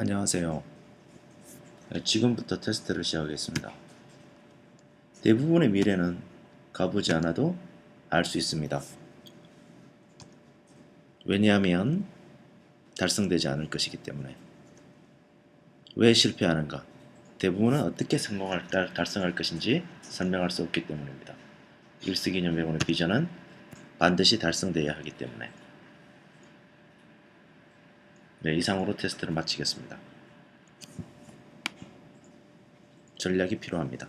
안녕하세요. 네, 지금부터 테스트를 시작하겠습니다. 대부분의 미래는 가보지 않아도 알 수 있습니다. 왜냐하면 달성되지 않을 것이기 때문에. 왜 실패하는가? 대부분은 어떻게 성공할, 달, 달성할 것인지 설명할 수 없기 때문입니다. 일스기념 배우의 비전은 반드시 달성되어야 하기 때문에. 네, 이상으로 테스트를 마치겠습니다. 전략이 필요합니다.